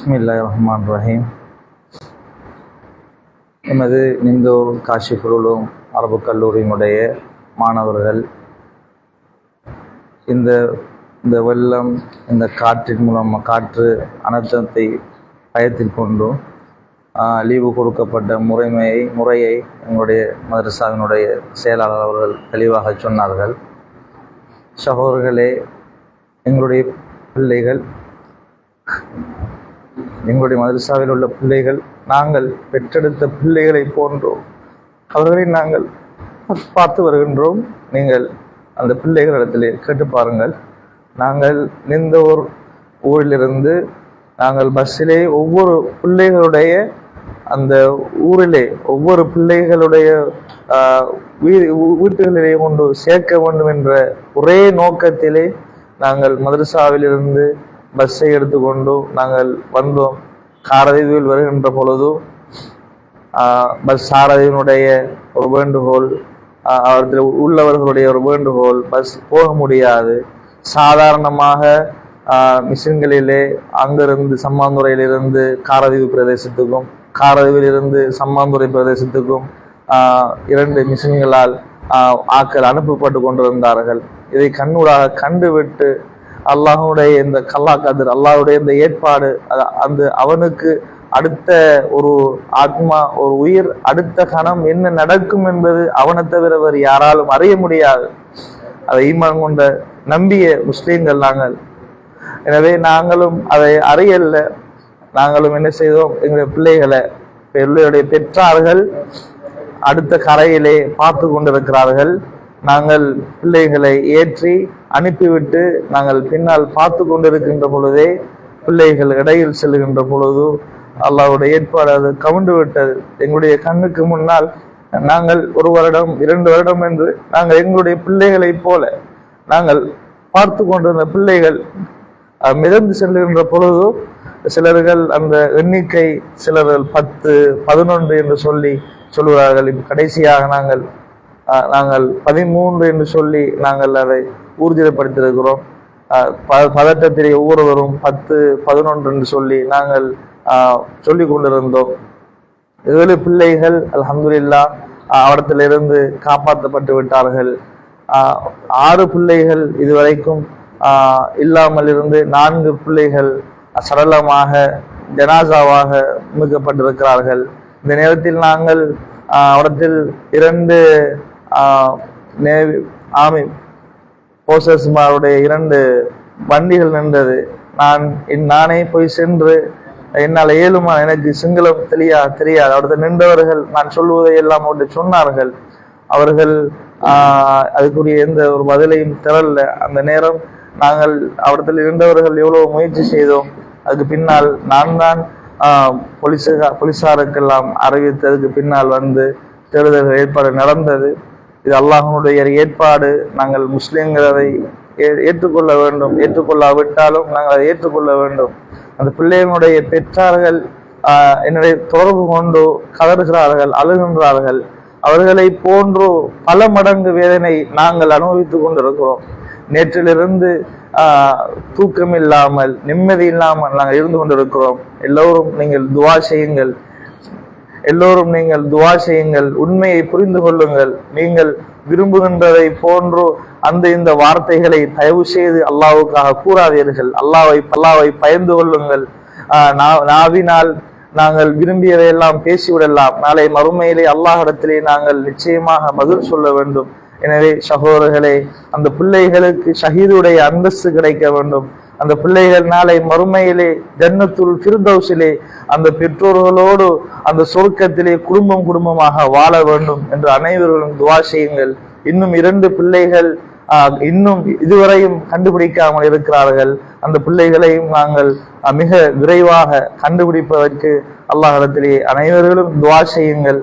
பிஸ்மில்லா ரஹ்மான் ரஹீம் எமது நிந்தூர் காஷிஃபுருலும் அரபு கல்லூரியினுடைய மாணவர்கள் இந்த இந்த வெள்ளம் இந்த காற்றின் மூலம் காற்று அனர்த்தத்தை பயத்தில் கொண்டும் லீவு கொடுக்கப்பட்ட முறைமையை முறையை எங்களுடைய மதரசாவினுடைய செயலாளர் அவர்கள் தெளிவாக சொன்னார்கள். சகோதரர்களே எங்களுடைய பிள்ளைகள் எங்களுடைய மதரசாவில் உள்ள பிள்ளைகள் நாங்கள் பெற்றெடுத்த பிள்ளைகளை போன்றோம். அவர்களை நாங்கள் பார்த்து வருகின்றோம். நீங்கள் அந்த பிள்ளைகளிடத்திலே கேட்டு பாருங்கள். நாங்கள் இந்த ஒரு ஊரிலிருந்து நாங்கள் பஸ்ஸிலே ஒவ்வொரு பிள்ளைகளுடைய அந்த ஊரிலே ஒவ்வொரு பிள்ளைகளுடைய வீட்டுகளிலே கொண்டு சேர்க்க வேண்டும் என்ற ஒரே நோக்கத்திலே நாங்கள் மதரசாவிலிருந்து பஸ்ஸை எடுத்துக்கொண்டு நாங்கள் வந்தோம். காரதீவில் வருகின்ற பொழுது பஸ் சாரதியினுடைய ஒரு வேண்டுகோள் அவர்கள் உள்ளவர்களுடைய ஒரு வேண்டுகோள் பஸ் போக முடியாது. சாதாரணமாக மிஷின்களிலே அங்கிருந்து சம்மாந்துறையிலிருந்து காரதீவு பிரதேசத்துக்கும் காரதீவிலிருந்து சம்மாந்துறை பிரதேசத்துக்கும் இரண்டு மிஷின்களால் ஆக்கள் அனுப்பப்பட்டு கொண்டிருந்தார்கள். இதை கண்ணூடாக கண்டுவிட்டு அல்லாஹுடைய இந்த கல்லா கதிர் அல்லாஹுடைய இந்த ஏற்பாடு அந்த அவனுக்கு அடுத்த ஒரு ஆத்மா ஒரு உயிர் அடுத்த கணம் என்ன நடக்கும் என்பது அவனை தவிர வேறு யாராலும் அறிய முடியாது. அதை ஈமான் கொண்ட நம்பிய முஸ்லீம்கள் நாங்கள். எனவே நாங்களும் அதை அறியல்ல. நாங்களும் என்ன செய்தோம்? எங்களுடைய பிள்ளைகளை பிள்ளையுடைய பெற்றார்கள் அடுத்த கரையிலே பார்த்து கொண்டிருக்கிறார்கள். நாங்கள் பிள்ளைகளை ஏற்றி அனுப்பிவிட்டு நாங்கள் பின்னால் பார்த்து கொண்டிருக்கின்ற பொழுதே பிள்ளைகள் இடையில் செல்கின்ற பொழுது அல்லாவுடைய ஏற்பாடு அது கவுண்டு விட்டது. எங்களுடைய கண்ணுக்கு முன்னால் நாங்கள் ஒரு வருடம் இரண்டு வருடம் என்று நாங்கள் எங்களுடைய பிள்ளைகளைப் போல நாங்கள் பார்த்து கொண்டிருந்த பிள்ளைகள் மிதந்து செல்கின்ற பொழுது சிலர்கள் அந்த எண்ணிக்கை சிலர்கள் பத்து பதினொன்று என்று சொல்லி சொல்லுவார்கள் கடைசியாக நாங்கள் நாங்கள் பதிமூன்று என்று சொல்லி நாங்கள் அதை ஊர்ஜிதப்படுத்தியிருக்கிறோம். பதட்டத்திலே ஒவ்வொருவரும் பத்து பதினொன்று என்று சொல்லி நாங்கள் சொல்லி சொல்லிக் கொண்டிருந்தோம். ஏழு பிள்ளைகள் அலமதுல்லா அவடத்திலிருந்து காப்பாற்றப்பட்டு விட்டார்கள். ஆறு பிள்ளைகள் இதுவரைக்கும் இல்லாமல் இருந்து நான்கு பிள்ளைகள் சரளமாக ஜனாசாவாக மீட்கப்பட்டிருக்கிறார்கள். இந்த நேரத்தில் நாங்கள் அவடத்தில் இரண்டு நேவி ஆமி போசஸ்மாருடைய இரண்டு வண்டிகள் நின்றது. நான் என் நானே போய் சென்று என்னால் இயலுமா எனக்கு சிங்களம் தெரியா தெரியாது. அவர்கள் நின்றவர்கள் நான் சொல்வதை எல்லாம் ஒன்று சொன்னார்கள். அவர்கள் அதுக்குரிய எந்த ஒரு பதிலையும் திரல்ல அந்த நேரம் நாங்கள் அவர்கள் இருந்தவர்கள் எவ்வளவு முயற்சி செய்தோம். அதுக்கு பின்னால் நான் தான் போலீஸா போலீசாருக்கெல்லாம் அறிவித்ததுக்கு பின்னால் வந்து தேடுதல் ஏற்பாடு நடந்தது. இது அல்லாஹனுடைய ஏற்பாடு. நாங்கள் முஸ்லீம்கிறதை ஏற்றுக்கொள்ள வேண்டும். ஏற்றுக்கொள்ளாவிட்டாலும் நாங்கள் அதை ஏற்றுக்கொள்ள வேண்டும். அந்த பிள்ளைகளுடைய பெற்றார்கள் என்னுடைய தொடர்பு கொண்டு கதறுகிறார்கள் அழுகின்றார்கள். அவர்களை போன்று பல மடங்கு வேதனை நாங்கள் அனுபவித்துக் கொண்டிருக்கிறோம். நேற்றிலிருந்து தூக்கம் இல்லாமல் நிம்மதி இல்லாமல் நாங்கள் இருந்து கொண்டிருக்கிறோம். எல்லோரும் நீங்கள் துவா செய்யுங்கள். எல்லோரும் நீங்கள் துவா செய்யுங்கள் உண்மையை புரிந்து கொள்ளுங்கள். நீங்கள் விரும்புகின்றதை போன்று அந்த இந்த வார்த்தைகளை தயவு செய்து அல்லாவுக்காக கூறாதீர்கள். அல்லாவை அல்லாவை பயந்து கொள்ளுங்கள். ஆஹ் நா- நாவினால் நாங்கள் விரும்பியதையெல்லாம் பேசிவிடலாம். நாளை மறுமையிலே அல்லாஹிடத்திலே நாங்கள் நிச்சயமாக பதில் சொல்ல வேண்டும். எனவே சகோதரர்களே அந்த பிள்ளைகளுக்கு ஷஹீதுடைய அந்தஸ்து கிடைக்க வேண்டும். அந்த பிள்ளைகள் நாளை மறுமையிலே ஜன்னத்துள் ஃபிர்தௌஸிலே அந்த பெற்றோர்களோடு அந்த சொர்க்கத்திலே குடும்பம் குடும்பமாக வாழ வேண்டும் என்று அனைவர்களும் துவா செய்யுங்கள். இன்னும் இரண்டு பிள்ளைகள் இன்னும் இதுவரையும் கண்டுபிடிக்காமல் இருக்கிறார்கள். அந்த பிள்ளைகளையும் நாங்கள் மிக விரைவாக கண்டுபிடிப்பதற்கு அல்லாஹிடத்திலே அனைவர்களும் துவா செய்யுங்கள்.